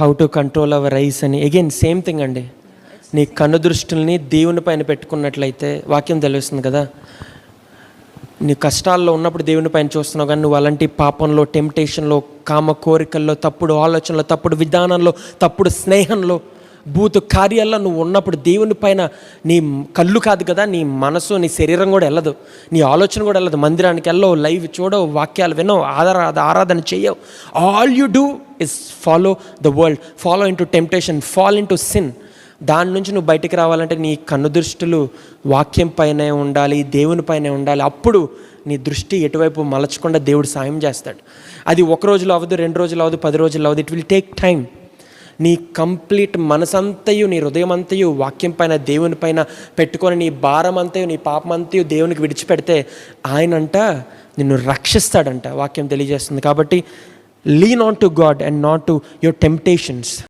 How to control our rice అని. Again same thing అండి. నీ కన్ను దృష్టిల్ని దేవుని పైన పెట్టుకున్నట్లయితే వాక్యం తెలుస్తుంది కదా. నీ కష్టాల్లో ఉన్నప్పుడు దేవుని పైన చూస్తున్నావు కానీ నువ్వు అలాంటి పాపంలో టెంప్టేషన్లో కామ కోరికల్లో తప్పుడు ఆలోచనలో తప్పుడు విధానంలో తప్పుడు స్నేహంలో భూత కార్యాల్లో నువ్వు ఉన్నప్పుడు దేవుని పైన నీ కళ్ళు కాదు కదా నీ మనసు నీ శరీరం కూడా వెళ్ళదు. నీ ఆలోచన కూడా వెళ్ళదు. మందిరానికి వెళ్ళవు లైవ్ చూడవు వాక్యాలు వినవు ఆధార ఆరాధన చేయవు. All you do is follow the world follow into temptation fall into sin దాని నుంచి నువ్వు బయటికి రావాలంటే నీ కన్ను దృష్టిలు వాక్యం పైనే ఉండాలి దేవుని పైనే ఉండాలి. అప్పుడు నీ దృష్టి ఎటువైపు మలచకుండా దేవుడు సాయం చేస్తాడు. అది ఒక రోజులో అవ్వదు రెండు రోజులు అవ్వదు పది రోజులు అవ్వదు. ఇట్ విల్ టేక్ టైం నీ కంప్లీట్ మనసంతయు నీ హృదయం అంతయు వాక్యం పైన దేవుని పైన పెట్టుకొని నీ భారం అంతయు నీ పాపం అంతయు దేవునికి విడిచిపెడితే ఆయనంట నిన్ను రక్షిస్తాడంట వాక్యం తెలియజేస్తుంది. కాబట్టి lean on to God and not to your temptations